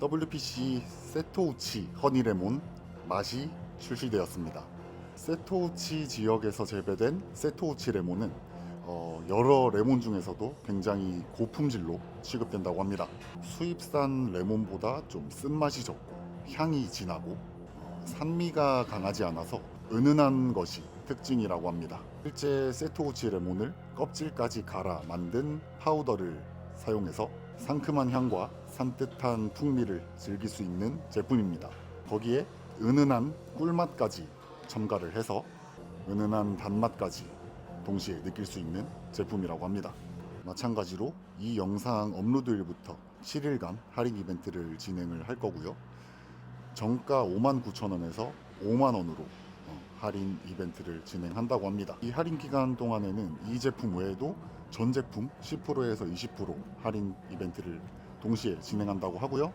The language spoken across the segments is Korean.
WPC 세토우치 허니레몬 맛이 출시되었습니다. 세토우치 지역에서 재배된 세토우치 레몬은 어, 여러 레몬 중에서도 굉장히 고품질로 취급된다고 합니다. 수입산 레몬보다 좀 쓴맛이 적고 향이 진하고 어, 산미가 강하지 않아서 은은한 것이 특징이라고 합니다. 실제 세토우치 레몬을 껍질까지 갈아 만든 파우더를 사용해서 상큼한 향과 산뜻한 풍미를 즐길 수 있는 제품입니다. 거기에 은은한 꿀맛까지 첨가를 해서 은은한 단맛까지 동시에 느낄 수 있는 제품이라고 합니다. 마찬가지로 이 영상 업로드일부터 7일간 할인 이벤트를 진행을 할 거고요. 정가 59,000원에서 5만 원으로 어, 할인 이벤트를 진행한다고 합니다. 이 할인 기간 동안에는 이 제품 외에도 전 제품 10%에서 20% 할인 이벤트를 동시에 진행한다고 하고요.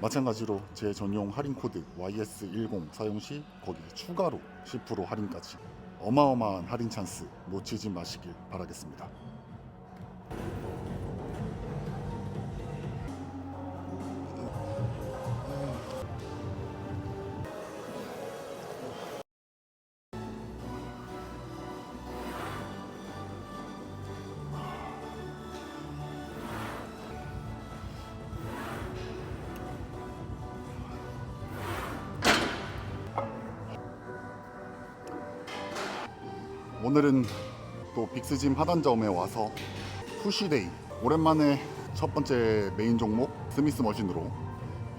마찬가지로 제 전용 할인 코드 YS10 사용 시 거기 추가로 10% 할인까지 어마어마한 할인 찬스 놓치지 마시길 바라겠습니다. 또 빅스짐 하단점에 와서 푸시데이 오랜만에 첫 번째 메인 종목 스미스 머신으로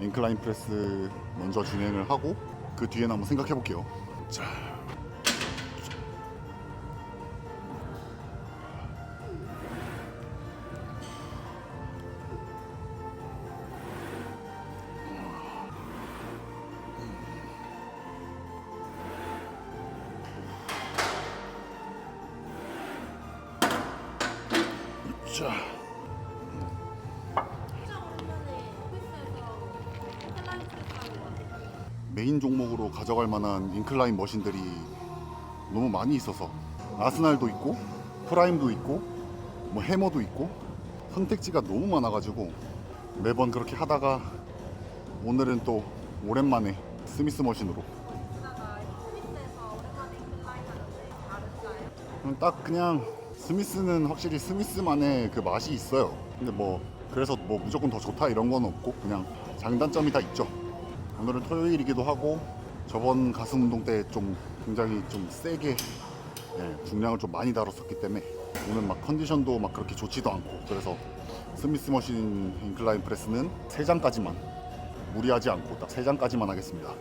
인클라인 프레스 먼저 진행을 하고 그 뒤에는 한번 생각해 볼게요. 자. 자. 인클라인 머신들이 너무 많이 있어서 아스날도 있고 프라임도 있고 뭐 해머도 있고 선택지가 너무 많아가지고 매번 그렇게 하다가 오늘은 또 오랜만에 스미스 머신으로 딱 그냥 스미스는 확실히 스미스만의 그 맛이 있어요. 근데 뭐 그래서 뭐 무조건 더 좋다 이런 건 없고 그냥 장단점이 다 있죠. 오늘은 토요일이기도 하고 저번 가슴 운동 때 좀 굉장히 좀 세게 예, 중량을 좀 많이 다뤘었기 때문에 오늘 막 컨디션도 막 그렇게 좋지도 않고 그래서 스미스 머신 인클라인 프레스는 세 장까지만 무리하지 않고 딱세 장까지만 하겠습니다.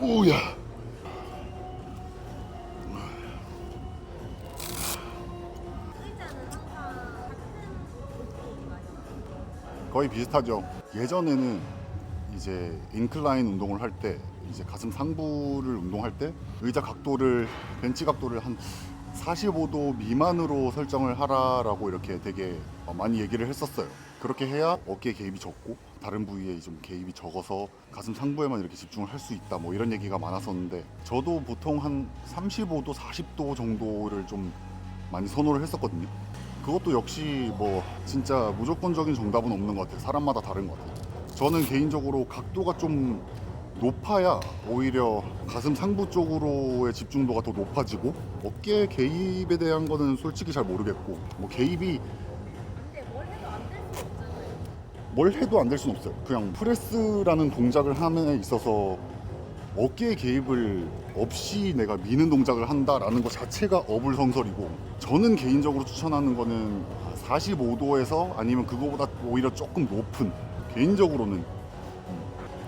오야. 거의 비슷하죠. 예전에는 이제 인클라인 운동을 할 때 이제 가슴 상부를 운동할 때 의자 각도를 벤치 각도를 한 45도 미만으로 설정을 하라라고 이렇게 되게 어, 많이 얘기를 했었어요. 그렇게 해야 어깨 개입이 적고 다른 부위에 좀 개입이 적어서 가슴 상부에만 이렇게 집중을 할 수 있다 뭐 이런 얘기가 많았었는데 저도 보통 한 35도 40도 정도를 좀 많이 선호를 했었거든요. 그것도 역시 뭐 진짜 무조건적인 정답은 없는 것 같아요. 사람마다 다른 것 같아요. 저는 개인적으로 각도가 좀 높아야 오히려 가슴 상부 쪽으로의 집중도가 더 높아지고 어깨 개입에 대한 거는 솔직히 잘 모르겠고 뭐 개입이 뭘 해도 안 될 수는 없어요. 그냥 프레스라는 동작을 함에 있어서 어깨 개입을 없이 내가 미는 동작을 한다라는 것 자체가 어불성설이고 저는 개인적으로 추천하는 거는 45도에서 아니면 그거보다 오히려 조금 높은 개인적으로는 음,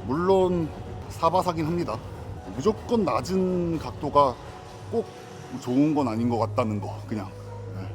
물론 사바사긴 합니다. 무조건 낮은 각도가 꼭 좋은 건 아닌 것 같다는 거 그냥 네.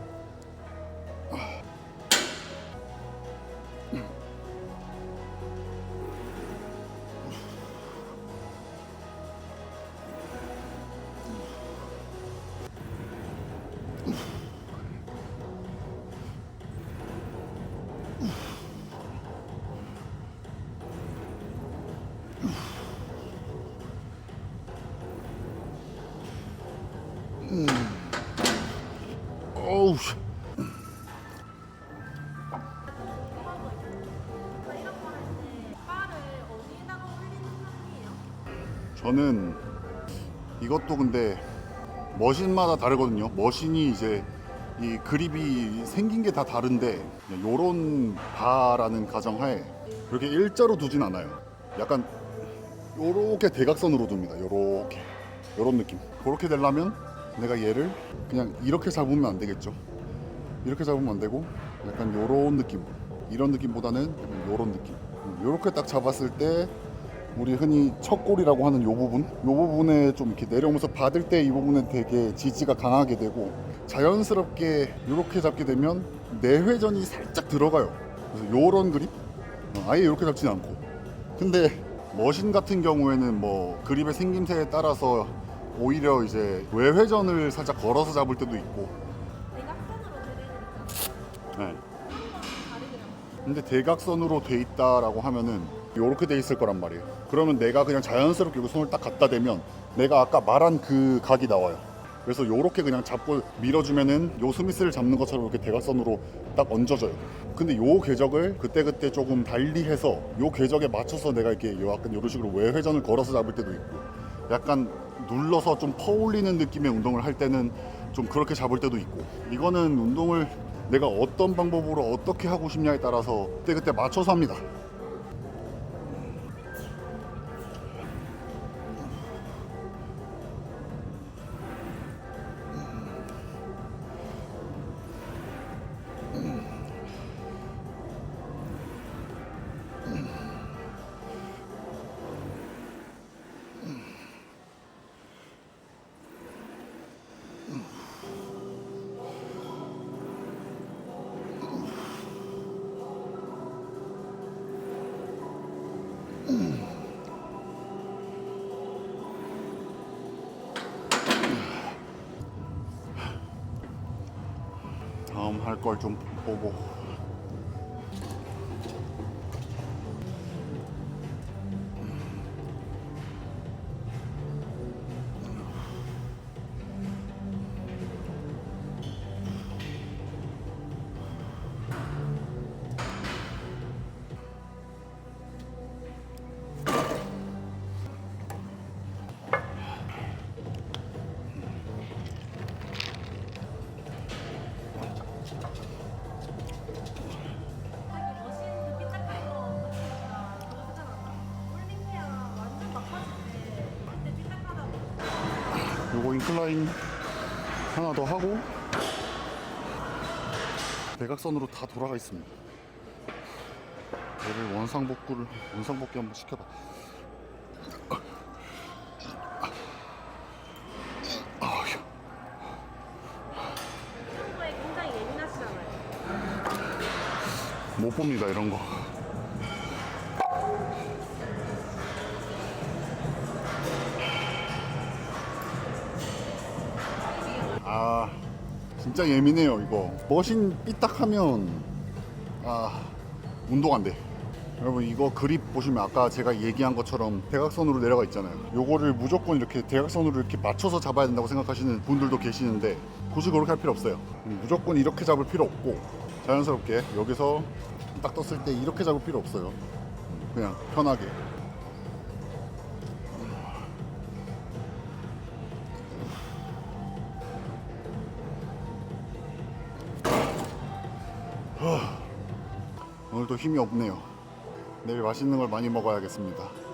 저는 이것도 근데 머신마다 다르거든요. 머신이 이제 이 그립이 생긴 게 다 다른데 요런 바라는 가정하에 그렇게 일자로 두진 않아요. 약간 요렇게 대각선으로 둡니다. 요렇게 요런 느낌. 그렇게 되려면 내가 얘를 그냥 이렇게 잡으면 안 되겠죠. 이렇게 잡으면 안 되고 약간 요런 느낌. 이런 느낌보다는 요런 느낌. 요렇게 딱 잡았을 때 우리 흔히 첫 골이라고 하는 요 부분, 요 부분에 좀 이렇게 내려오면서 받을 때 이 부분은 되게 지지가 강하게 되고 자연스럽게 이렇게 잡게 되면 내회전이 살짝 들어가요. 그래서 요런 그립, 어, 아예 이렇게 잡진 않고. 근데 머신 같은 경우에는 뭐 그립의 생김새에 따라서 오히려 이제 외회전을 살짝 걸어서 잡을 때도 있고. 대각선으로 되니까 네. 근데 대각선으로 돼 있다라고 하면은 이렇게 돼 있을 거란 말이에요. 그러면 내가 그냥 자연스럽게 여기 손을 딱 갖다 대면 내가 아까 말한 그 각이 나와요. 그래서 요렇게 그냥 잡고 밀어주면은 요 스미스를 잡는 것처럼 이렇게 대각선으로 딱 얹어져요. 근데 요 궤적을 그때그때 조금 달리 해서 요 궤적에 맞춰서 내가 이렇게 요 약간 요런 식으로 외회전을 걸어서 잡을 때도 있고 약간 눌러서 좀 퍼올리는 느낌의 운동을 할 때는 좀 그렇게 잡을 때도 있고 이거는 운동을 내가 어떤 방법으로 어떻게 하고 싶냐에 따라서 그때그때 맞춰서 합니다. 인클라인 하나 더 하고 대각선으로 다 돌아가 있습니다. 얘를 원상복구를 원상복귀 한번 시켜봐. 예민하시잖아요. 못 봅니다 이런 거. 진짜 예민해요 이거. 머신 삐딱하면 아 운동 안 돼. 여러분 이거 그립 보시면 아까 제가 얘기한 것처럼 대각선으로 내려가 있잖아요. 요거를 무조건 이렇게 대각선으로 이렇게 맞춰서 잡아야 된다고 생각하시는 분들도 계시는데 굳이 그렇게 할 필요 없어요. 무조건 이렇게 잡을 필요 없고 자연스럽게 여기서 딱 떴을 때 이렇게 잡을 필요 없어요. 그냥 편하게. 오늘도 힘이 없네요. 내일 맛있는 걸 많이 먹어야겠습니다.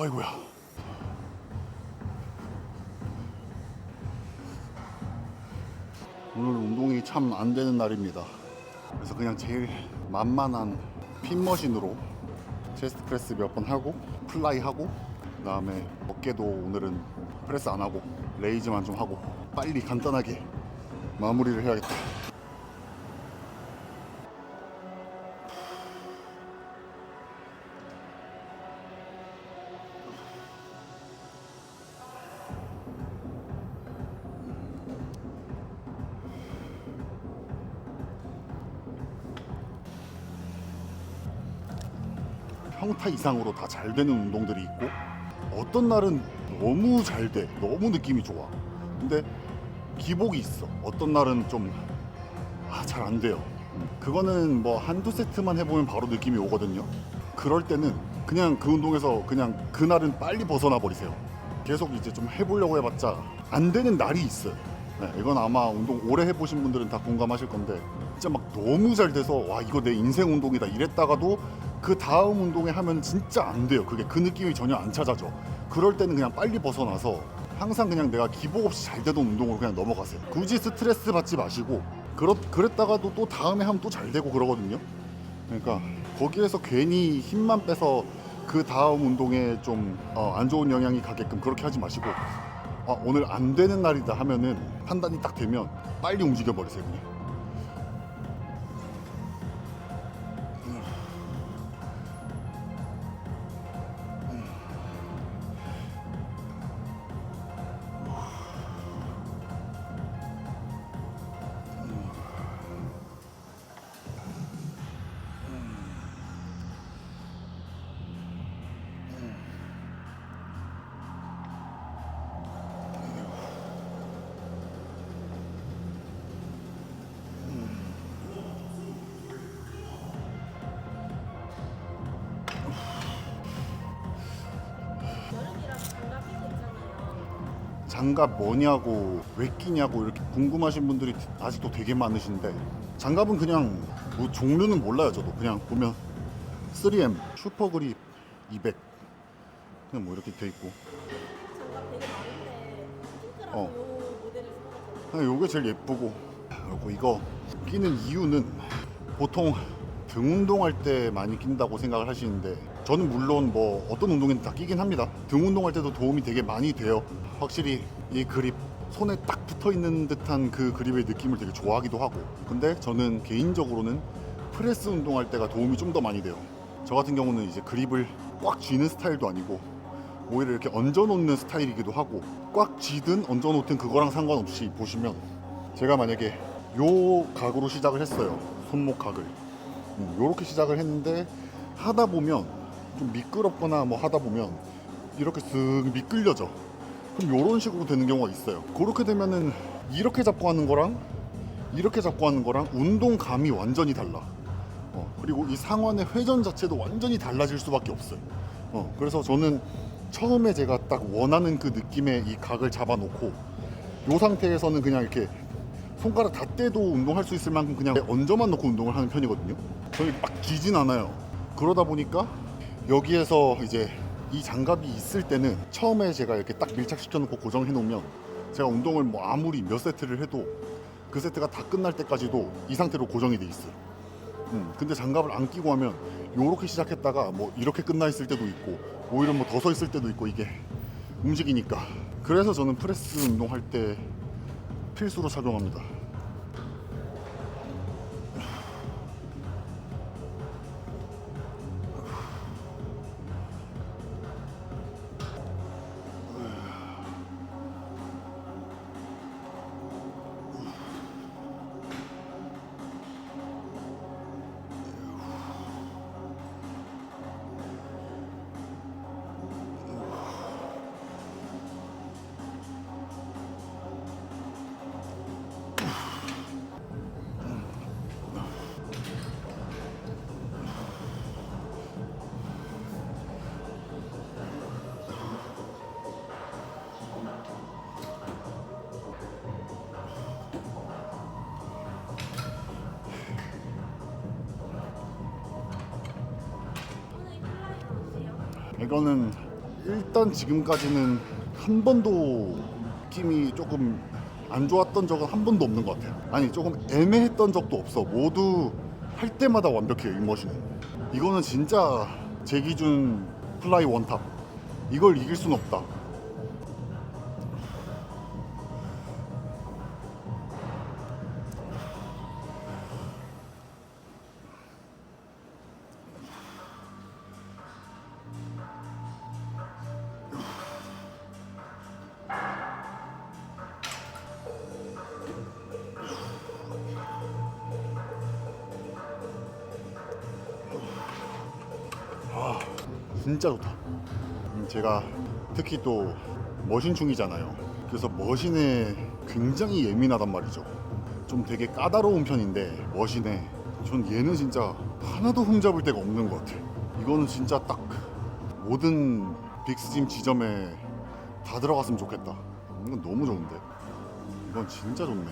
아이고야. 오늘 운동이 참 안 되는 날입니다. 그래서 그냥 제일 만만한 핀머신으로 체스트 프레스 몇 번 하고 플라이 하고 그다음에 어깨도 오늘은 프레스 안 하고 레이즈만 좀 하고 빨리 간단하게 마무리를 해야겠다. 평타 이상으로 다 잘 되는 운동들이 있고 어떤 날은 너무 잘 돼. 너무 느낌이 좋아. 근데 기복이 있어. 어떤 날은 좀 아, 잘 안 돼요. 음, 그거는 뭐 한두 세트만 해보면 바로 느낌이 오거든요. 그럴 때는 그냥 그 운동에서 그냥 그날은 빨리 벗어나 버리세요. 계속 이제 좀 해보려고 해봤자 안 되는 날이 있어요. 네, 이건 아마 운동 오래 해보신 분들은 다 공감하실 건데 진짜 막 너무 잘 돼서 와 이거 내 인생 운동이다 이랬다가도 그 다음 운동에 하면 진짜 안 돼요. 그게 그 느낌이 전혀 안 찾아져. 그럴 때는 그냥 빨리 벗어나서 항상 그냥 내가 기복 없이 잘 되던 운동으로 그냥 넘어가세요. 굳이 스트레스 받지 마시고 그렇 그랬다가도 또 다음에 하면 또 잘 되고 그러거든요. 그러니까 거기에서 괜히 힘만 빼서 그 다음 운동에 좀 안 좋은 영향이 가게끔 그렇게 하지 마시고 아, 오늘 안 되는 날이다 하면은 판단이 딱 되면 빨리 움직여 버리세요 그냥. 장갑 뭐냐고 왜 끼냐고 이렇게 궁금하신 분들이 아직도 되게 많으신데 장갑은 그냥 뭐 종류는 몰라요 저도. 그냥 보면 3M 슈퍼그립 200 그냥 뭐 이렇게 돼 있고. 장갑 되게 많은데 어. 요 모델을. 그냥 요게 제일 예쁘고. 그리고 이거 끼는 이유는 보통 등 운동할 때 많이 낀다고 생각을 하시는데 저는 물론 뭐 어떤 운동에는 다 끼긴 합니다. 등 운동할 때도 도움이 되게 많이 돼요. 확실히 이 그립 손에 딱 붙어 있는 듯한 그 그립의 느낌을 되게 좋아하기도 하고. 근데 저는 개인적으로는 프레스 운동할 때가 도움이 좀 더 많이 돼요. 저 같은 경우는 이제 그립을 꽉 쥐는 스타일도 아니고 오히려 이렇게 얹어 놓는 스타일이기도 하고 꽉 쥐든 얹어 놓든 그거랑 상관없이 보시면 제가 만약에 요 각으로 시작을 했어요. 손목 각을. 음, 요렇게 시작을 했는데 하다 보면 좀 미끄럽거나 뭐 하다 보면 이렇게 쓱 미끌려져 그럼 요런 식으로 되는 경우가 있어요 그렇게 되면은 이렇게 잡고 하는 거랑 이렇게 잡고 하는 거랑 운동감이 완전히 달라 어, 그리고 이 상완의 회전 자체도 완전히 달라질 수밖에 없어요. 어, 그래서 저는 처음에 제가 딱 원하는 그 느낌의 이 각을 잡아놓고 이 상태에서는 그냥 이렇게 손가락 다 떼도 운동할 수 있을 만큼 그냥 얹어만 놓고 운동을 하는 편이거든요. 저희 막 쥐진 않아요. 그러다 보니까 여기에서 이제 이 장갑이 있을 때는 처음에 제가 이렇게 딱 밀착시켜 놓고 고정해 놓으면 제가 운동을 뭐 아무리 몇 세트를 해도 그 세트가 다 끝날 때까지도 이 상태로 고정이 돼 있어요. 음, 근데 장갑을 안 끼고 하면 요렇게 시작했다가 뭐 이렇게 끝나 있을 때도 있고 오히려 뭐 더 서 있을 때도 있고 이게 움직이니까 그래서 저는 프레스 운동할 때 필수로 착용합니다. 이거는 일단 지금까지는 한 번도 느낌이 조금 안 좋았던 적은 한 번도 없는 것 같아요. 아니 조금 애매했던 적도 없어. 모두 할 때마다 완벽해요 이 머신은. 이거는 진짜 제 기준 플라이 원탑. 이걸 이길 순 없다. 진짜 좋다. 음, 제가 특히 또 머신충이잖아요. 그래서 머신에 굉장히 예민하단 말이죠. 좀 되게 까다로운 편인데 머신에 전 얘는 진짜 하나도 흠잡을 데가 없는 것 같아. 이거는 진짜 딱 모든 빅스짐 지점에 다 들어갔으면 좋겠다. 이건 너무 좋은데. 이건 진짜 좋네.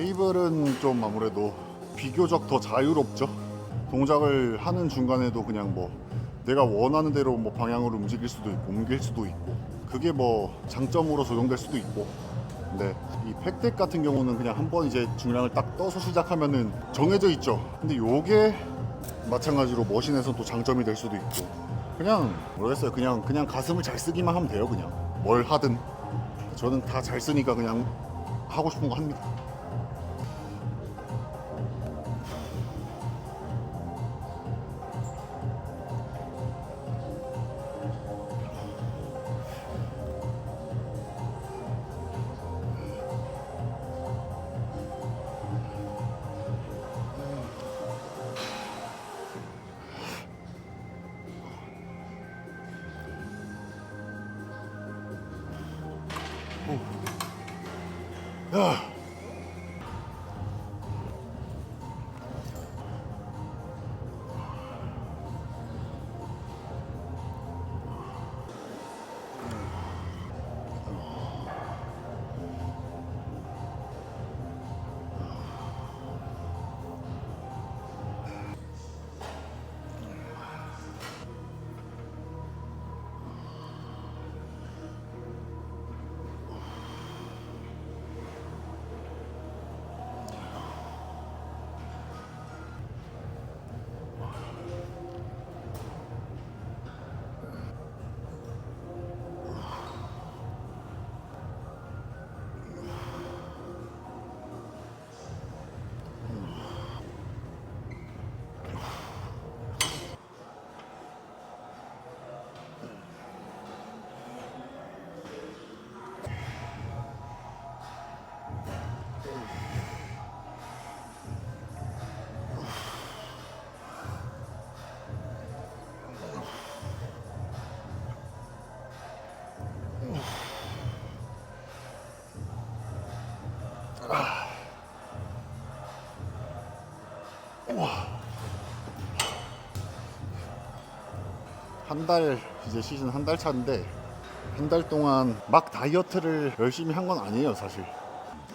케이블은 좀 아무래도 비교적 더 자유롭죠. 동작을 하는 중간에도 그냥 뭐 내가 원하는 대로 뭐 방향으로 움직일 수도 있고 옮길 수도 있고 그게 뭐 장점으로 적용될 수도 있고 근데 이 팩덱 같은 경우는 그냥 한 번 이제 중량을 딱 떠서 시작하면은 정해져 있죠. 근데 요게 마찬가지로 머신에서 또 장점이 될 수도 있고 그냥 모르겠어요. 그냥 그냥 가슴을 잘 쓰기만 하면 돼요. 그냥 뭘 하든 저는 다 잘 쓰니까 그냥 하고 싶은 거 합니다. 야. 한 달 이제 시즌 한 달 차인데 한 달 동안 막 다이어트를 열심히 한 건 아니에요 사실.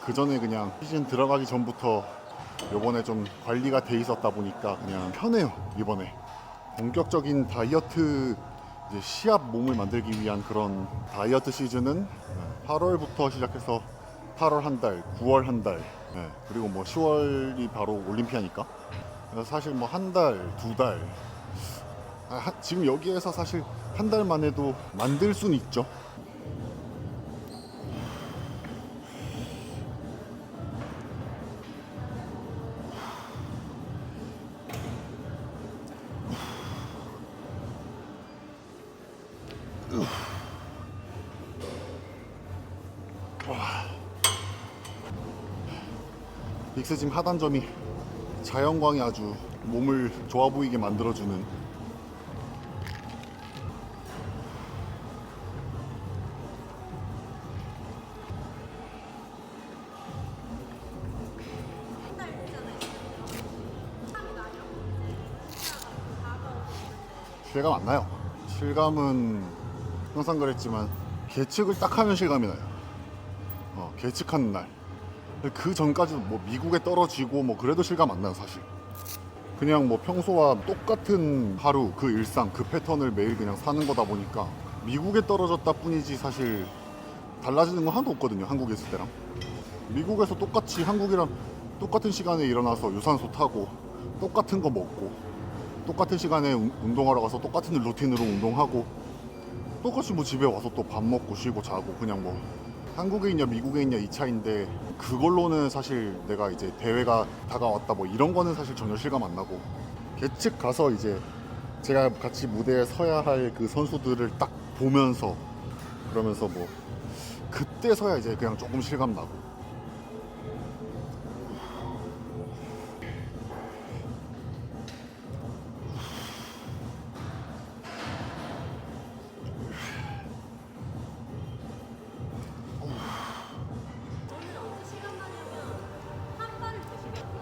그 전에 그냥 시즌 들어가기 전부터 요번에 좀 관리가 돼 있었다 보니까 그냥 편해요 이번에. 본격적인 다이어트 이제 시합 몸을 만들기 위한 그런 다이어트 시즌은 8월부터 시작해서 8월 한 달, 9월 한 달, 네, 그리고 뭐 10월이 바로 올림피아니까. 사실 뭐 한 달, 두 달, 아, 하, 지금 여기에서 사실 한 달만 해도 만들 수는 있죠. 믹스짐 하단점이 자연광이 아주 몸을 좋아 보이게 만들어주는 실감 안 나요. 실감은 항상 그랬지만 계측을 딱 하면 실감이 나요. 어, 계측하는 날. 그 전까지도 뭐 미국에 떨어지고 뭐 그래도 실감 안 나요 사실. 그냥 뭐 평소와 똑같은 하루 그 일상 그 패턴을 매일 그냥 사는 거다 보니까 미국에 떨어졌다 뿐이지 사실 달라지는 건 하나도 없거든요 한국에 있을 때랑 미국에서 똑같이 한국이랑 똑같은 시간에 일어나서 유산소 타고 똑같은 거 먹고 똑같은 시간에 운- 운동하러 가서 똑같은 루틴으로 운동하고 똑같이 뭐 집에 와서 또 밥 먹고 쉬고 자고 그냥 뭐 한국에 있냐 미국에 있냐 이 차인데 그걸로는 사실 내가 이제 대회가 다가왔다 뭐 이런 거는 사실 전혀 실감 안 나고 계측 가서 이제 제가 같이 무대에 서야 할 그 선수들을 딱 보면서 그러면서 뭐 그때서야 이제 그냥 조금 실감 나고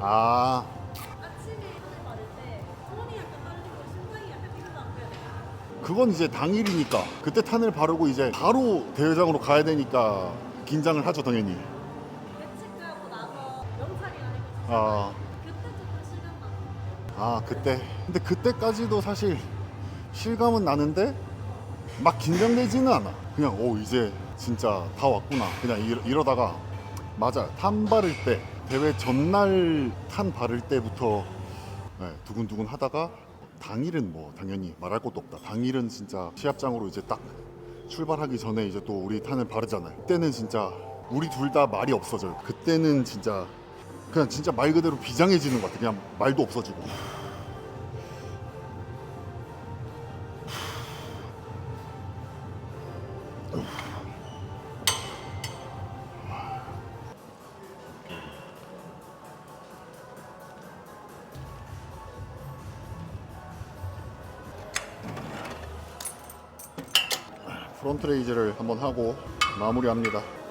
아. 아침에 손을 바를 때 손이 약간 떨리고 심장이 약간 뛰어나고 그래야 돼요. 그건 이제 당일이니까. 그때 탄을 바르고 이제 바로 대회장으로 가야 되니까 긴장을 하죠 당연히. 예측하고 나서 명찰이나 해가지고 아, 그때 조금 시간 나고. 아 그때? 근데 그때까지도 사실 실감은 나는데 막 긴장되지는 않아. 그냥 오 이제 진짜 다 왔구나. 그냥 이러, 이러다가 맞아. 탄 바를 때 대회 전날 탄 바를 때부터 네, 두근두근 하다가 당일은 뭐 당연히 말할 것도 없다. 당일은 진짜 시합장으로 이제 딱 출발하기 전에 이제 또 우리 탄을 바르잖아요. 그때는 진짜 우리 둘 다 말이 없어져요. 그때는 진짜 그냥 진짜 말 그대로 비장해지는 것 같아 그냥 말도 없어지고 프론트 레이즈를 한번 하고 마무리합니다.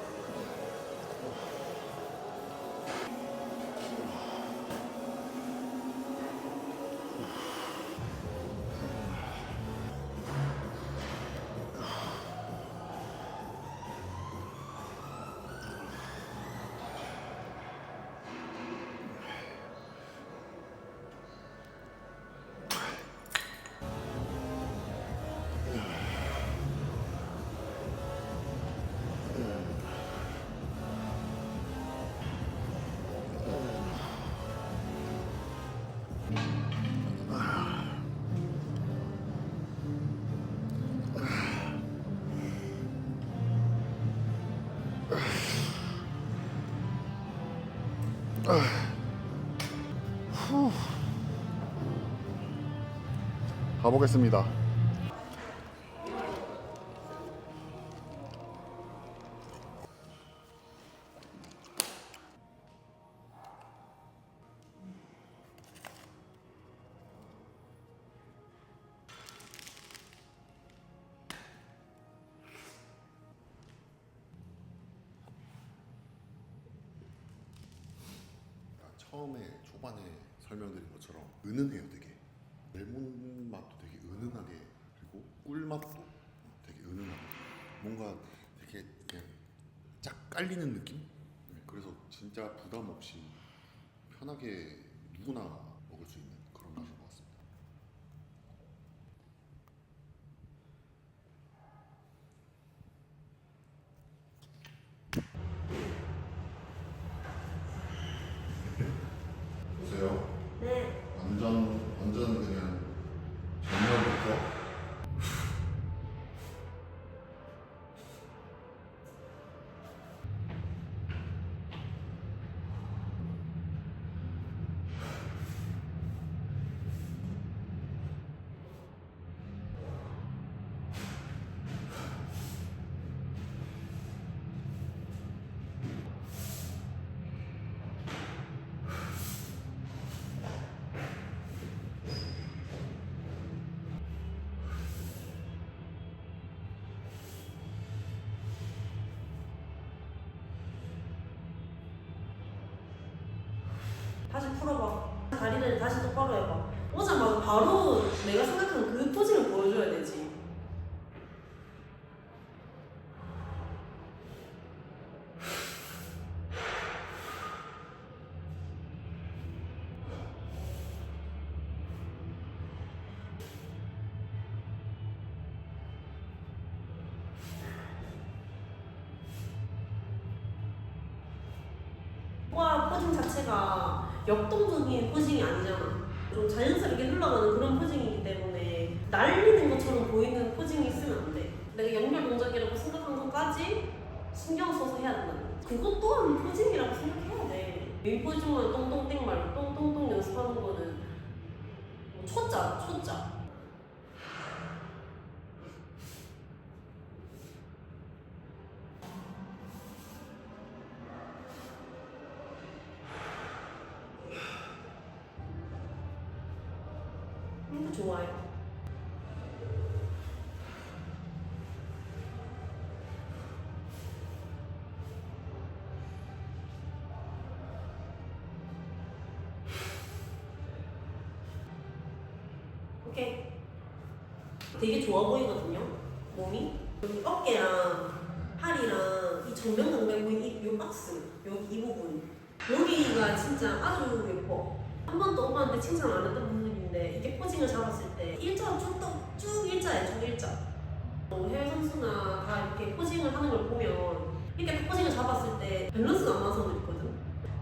가보겠습니다. 처음에 초반에 설명드린 것처럼 은은해요 되게 레몬 은은하게 그리고 꿀 맛도 되게 은은하게 뭔가 되게 그냥 쫙 깔리는 느낌? 네, 그래서 진짜 부담 없이 편하게 누구나 다시 풀어봐. 다리를 다시 똑바로 해봐. 오자마자 바로 내가 생각하는 그 포즈를 보여줘야 되지. 와 포징 자체가 역동적인 포징이 아니잖아. 좀 자연스럽게 흘러가는 그런 포징이기 때문에 날리는 것처럼 보이는 포징이 있으면 안 돼. 내가 연결 동작이라고 생각한 것까지 신경 써서 해야 된다. 그것 또한 포징이라고 생각해야 돼. 이 포징만 똥똥땡 말고 똥똥똥 연습하는 거는 뭐 초짜, 초짜. 되게 좋아 보이거든요. 몸이. 여기 어깨랑 팔이랑 이 정면 강백 보이는 이, 이 박스, 여기 이 부분. 여기가 진짜 아주 예뻐. 한 번도 오빠한테 칭찬 안 했던 부분인데 이게 포징을 잡았을 때 일자 쭉, 떠- 쭉 일자. 어, 해외 선수나 다 이렇게 포징을 하는 걸 보면 이렇게 딱 포징을 잡았을 때 밸런스가 안 맞아서 있거든.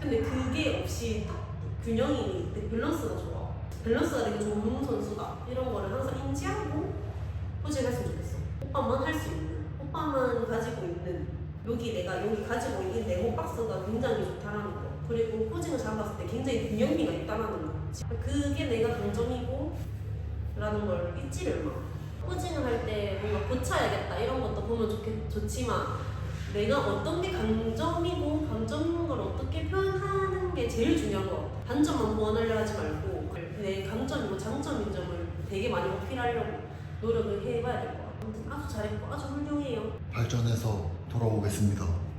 근데 그게 없이 딱 균형이 되게 밸런스가 좋아. 밸런스가 되게 좋은 선수다. 이런 거를 항상 인지하고 포징을 했으면 좋겠어. 오빠만 할 수 있는, 오빠만 가지고 있는 여기 내가 여기 가지고 있는 네모 박스가 굉장히 좋다라는 거. 그리고 포징을 잡았을 때 굉장히 균형미가 있다라는 거. 그게 내가 강점이고 라는 걸 잊지를 마. 포징을 할 때 뭔가 고쳐야겠다 이런 것도 보면 좋겠, 좋지만 내가 어떤 게 강점이고 강점인 걸 어떻게 표현하는 게 제일 중요한 것 같아. 단점만 보완하려 하지 말고 내 강점이고 장점인 점을 되게 많이 어필하려고 노력을 해봐야 될 것 같아. 아무튼 아주 잘했고 아주 훌륭해요. 발전해서 돌아오겠습니다.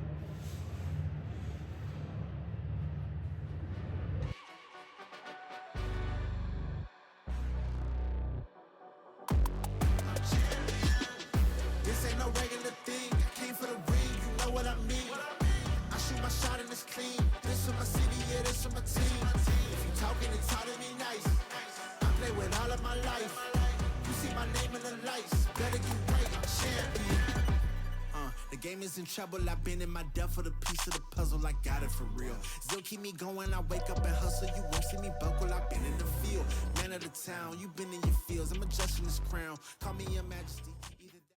Trouble. I've been in my depth for the piece of the puzzle. I got it for real. Still keep me going. I wake up and hustle. You won't see me buckle. I've been in the field. Man of the town. You've been in your fields. I'm adjusting this crown. Call me your majesty.